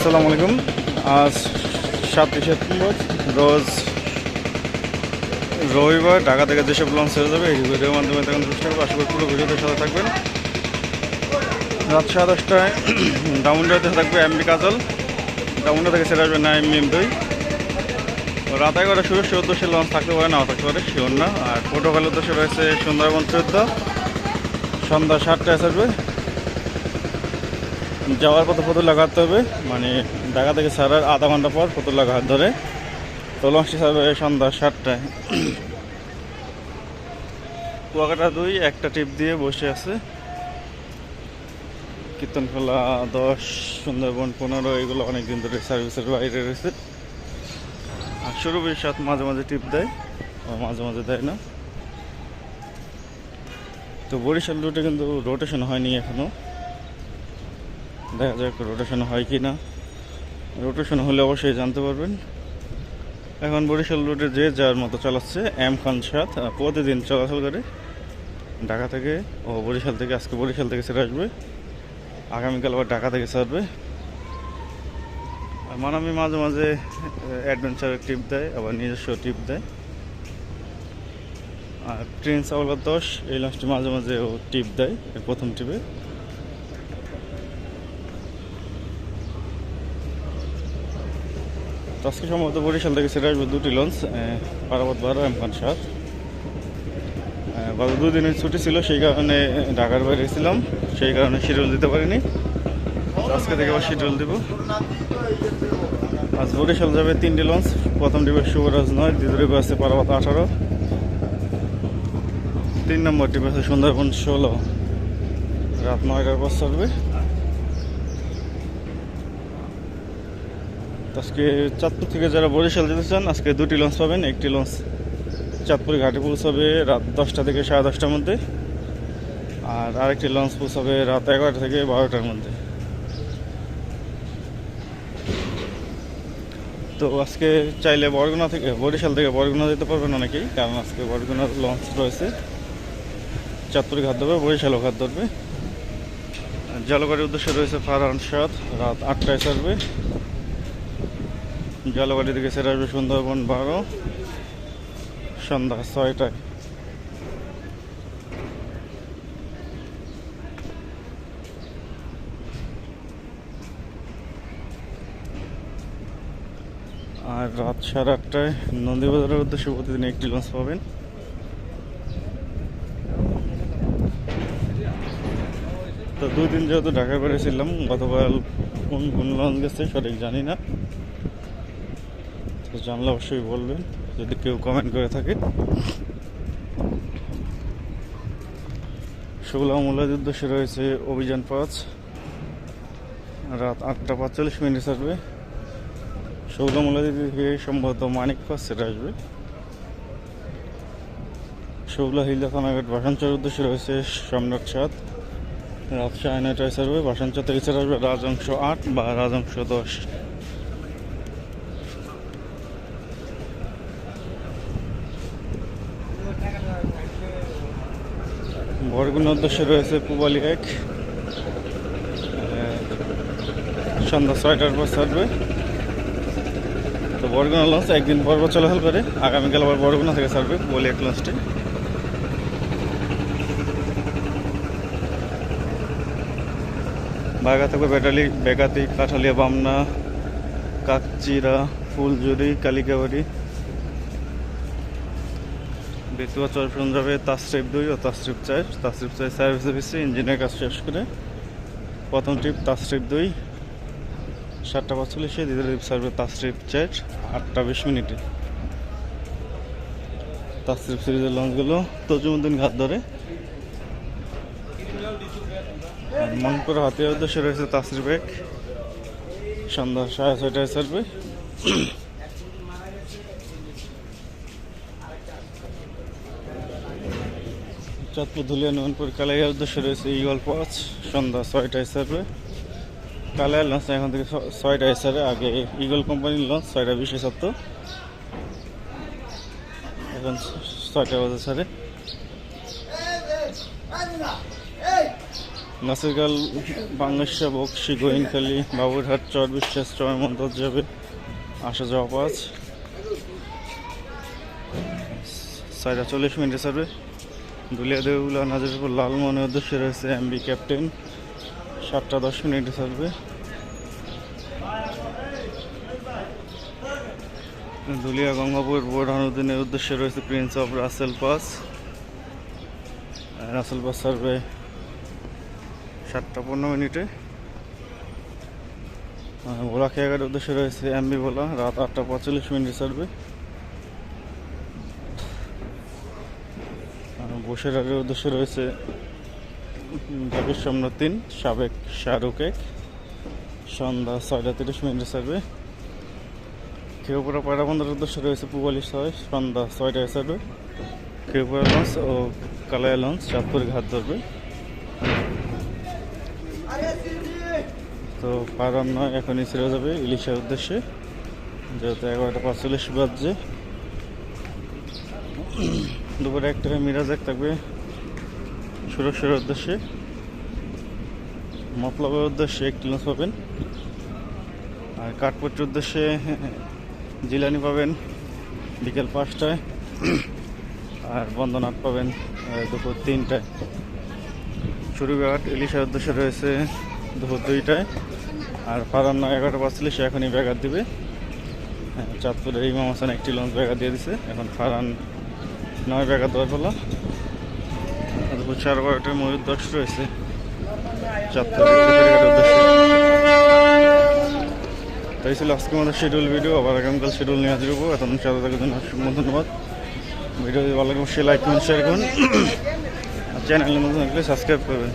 আসসালামু আলাইকুম। আজ সাতই সেপ্টেম্বর, রোজ রবিবার ঢাকা থেকে যেসব লঞ্চ হয়ে যাবে এই ভিডিওর মাধ্যমে তখন চেষ্টা করব। আশা করি পুরো ভিডিওতে সাথে থাকবেন। রাত সাড়ে দশটায় ডাউনডাতে থাকবে এমবি কাজল। ডাউনডা থেকে ছেড়ে আসবে না এমবি এম দুই। রাত এগারোটা শুরু, সে উদ্দেশ্যে লঞ্চ থাকতে পারে, নাও থাকতে পারে শিওর না। আর প্রোটোকল উদ্দেশ্যে রয়েছে সুন্দরবন চোদ্দ। সন্ধ্যা সাতটায় আসবে। যাওয়ার পথে ফতুল্লা লাগাতে হবে। মানে ঢাকা থেকে ছাড়ার আধা ঘণ্টা পর ফতুল্লা ঘাট ধরে। তো লঞ্চটি ছাড়বে সন্ধ্যা সাতটায়। কুয়াকাটা দুই, একটা টিপ দিয়ে বসে আছে। কীর্তনখোলা দশ, সুন্দরবন পনেরো, এগুলো অনেক দিন ধরে সার্ভিসের বাইরে রয়েছে। আর সুরভির সাথে মাঝে মাঝে টিপ দেয় মাঝে মাঝে দেয় না। তো বরিশাল রুটে কিন্তু রোটেশন হয়নি এখনও। দেখা যাক রোটেশন হয় কি না রোটেশন হলে অবশ্যই জানতে পারবেন। এখন বরিশাল রুটে যে যার মতো চালাচ্ছে, এম খান সাত প্রতিদিন চলাচল করে। ঢাকা থেকে ও বরিশাল থেকে, আজকে বরিশাল থেকে ছেড়ে আসবে। আগামীকাল আবার ঢাকা থেকে ছাড়বে। আর মানামি মাঝে মাঝে অ্যাডভেঞ্চারের টিপ দেয়, আবার নিজস্ব টিপ দেয়। আর ট্রেন আওলার দশ এই লাস্টে মাঝে মাঝে ও টিপ দেয় প্রথম টিপে আজকে সম্ভবত বরিশাল থেকে ছেড়ে আসবে দুটি লঞ্চ পারাবত বারো এমখান সাত। গত দুদিনের ছুটি ছিল, সেই কারণে ঢাকার বাইরে ছিলাম, সেই কারণে শিডিউল দিতে পারিনি। আজকে থেকে আবার শিডিউল দিব। আজ বরিশাল যাবে তিনটি লঞ্চ, প্রথম ডিপে শুভরাজ নয়, দ্বিতীয় ডিপে আছে পারাবত আঠারো। তিন নম্বর ডিপে আছে সুন্দরবন ষোলো। রাত নয়টার পর চলবে। আজকে চাঁদপুর থেকে যারা বরিশাল যেতে চান, আজকে দুটি লঞ্চ পাবেন। একটি লঞ্চ চাঁদপুর ঘাটে পৌঁছাবে রাত দশটা থেকে সাড়ে দশটার মধ্যে, আর আরেকটি লঞ্চ পৌঁছাবে রাত এগারোটা থেকে বারোটার মধ্যে। তো আজকে চাইলে বরগুনা থেকে, বরিশাল থেকে বরগুনা যেতে পারবেন অনেকেই, কারণ আজকে বরগুনার লঞ্চ রয়েছে। চাঁদপুর ঘাট ধরবে, বরিশালও ঘাট ধরবে। জলগাড়ির উদ্দেশ্যে রয়েছে ফারহান সাত রাত আটটায় ছাড়বে। জলবাড়ি থেকে সেরে আসবে সুন্দরবন বারো। সন্ধ্যা ছয়টায়। আর রাত সাড়ে আটটায় নন্দীবাজারের উদ্দেশ্যে প্রতিদিন একটি লঞ্চ পাবেন। তো দুই দিন যেহেতু ঢাকায় বেড়েছিলাম গতকাল কোন কোন লঞ্চ গেছে সঠিক জানি না। তো জানলে অবশ্যই বলবেন, যদি কেউ কমেন্ট করে থাকে। শুক্লা মূলার উদ্দেশ্যে রয়েছে অভিযান পাঁচ। রাত আটটা পাঁচচল্লিশ মিনিট আসবে। শুক্লা মূলাদি থেকে সম্ভবত মানিক পাস সেটা আসবে। শুক্লা হিলদা থানাঘাট বাসাঞ্চর উদ্দেশ্যে রয়েছে সম্রাট সাত। রাত সাড়ে নয়টায় ছাড়বে বাসাঞ্চর থেকে আসবে রাজংশ আট বা রাজংশ দশ। বরগুনার উদ্দেশ্যে রয়েছে পুবালি এক সন্ধ্যা ছয়টার পর ছাড়বে। তো বরগুনা লঞ্চ একদিন পর পর চলাচল করে। আগামীকাল আবার বরগুনা থেকে ছাড়বে পুবালি এক লঞ্চটি। বাগা থাকবে বেটালি, বেগাতি, কাঠালিয়া, বামনা, কাকচিরা ফুলজুরি কালিকাবাড়ি। বেতুয়া চরফরন যাবে তাসরিফ দুই ও তাসরিফ চার। তাসরিফ চার সার্ভিসে পিছিয়ে ইঞ্জিনের কাজ শেষ করে প্রথম ট্রিপ তাসরিফ দুই। সাতটা পাঁচচল্লিশে দ্বিতীয় ট্রিপ সার্ভে তাসরিফ চার, আটটা বিশ মিনিটে। তাসরিফ সিরিজের লঞ্চগুলো তজুমুদ্দিন ঘাট ধরে। মনপুর হাতিয়ার উদ্দেশ্যে রয়েছে তাসরিফ এক। সন্ধ্যা সাড়ে ছয়টায় সার্ভে চাঁদপুর ধুলিয়া নয়নপুর কালাইয়ার উদ্দেশ্যে রয়েছে ইগল পাঁচ সন্ধ্যা ছয়টায় হিসাবে কালাইয়ার লঞ্চ এখন থেকে ছ- ছয়টায় সারে আগে ইগল কোম্পানির লঞ্চ, ছয়টা বিশে ছাত্র এখন ছয়টা বাজে সারে নাসিরকাল বাংলাদেশা বক্সি গোয়েনখালি বাবুরহাট, চর বিশ্বাস, চর মন্তর যাবে। আসা যাওয়া পাঁচ সাইডা চল্লিশ মিনিটে সার্ভে দুলিয়া দেউলা নাজিরপুর লালমনের উদ্দেশ্যে রয়েছে এমবি ক্যাপ্টেন সাতটা দশ মিনিটে সার্ভে দুলিয়া গঙ্গাপুর বোর্ড বোরহানুদ্দিনের উদ্দেশ্যে রয়েছে Prince of Russel pass Russel pass survey সাতটা পনেরো মিনিটে। ভোলা খেয়াঘাটের উদ্দেশ্যে রয়েছে এমবি ভোলা। রাত আটটা পঁয়তাল্লিশ মিনিট সার্ভে আর বসিরহাটের উদ্দেশ্যে রয়েছে জাকির সম্রাট তিন সাবেক শাহরুখ। এক সন্ধ্যা ছয়টা তিরিশ মিনিট সার্ভে খেউপুরা পয়লা বন্দরের উদ্দেশ্যে রয়েছে পুবালি ছয়, সন্ধ্যা ছয়টায় সার্ভে খেউপুরা লঞ্চ ও কালায়া লঞ্চ চাঁদপুর ঘাট ধরবে। তো পারাম নয়, এখনই ছেড়ে যাবে ইলিশের উদ্দেশ্যে। যেহেতু এগারোটা পাঁচচল্লিশ বাজছে। দুপুরে একটা মিরাজ এক থাকবে। সুরক্ষার উদ্দেশ্যে। মতলবের উদ্দেশ্যে একটি লঞ্চ পাবেন। আর কাঠপট্টির উদ্দেশ্যে জিলানি পাবেন বিকেল পাঁচটায়। আর বন্দনাথ পাবেন দুপুর তিনটায়। চুরিঘাট ইলিশের উদ্দেশ্যে রয়েছে দুপুর দুইটায়। আর ফারান নয় এগারোটা পাঁচচল্লিশে এখনই ব্যাগার দিবে। হ্যাঁ, চাঁদপুরের ইমাম হাসান একটি লঞ্চ ব্যাগার দিয়ে দিছে। এখন ফারান নয় পালা আর দুপুর চার বারোটায় ময়ূর দশ রয়েছে। তাই ছিল আজকে আমাদের শিডিউল ভিডিও আবার আগামীকাল শিডিউল নিয়ে হব। এখন সাথে থাকার জন্য অসংখ্য ধন্যবাদ। ভিডিও ভালো লাগে, অবশ্যই লাইক করুন শেয়ার করুন। আর চ্যানেল নতুন সাবস্ক্রাইব করবেন।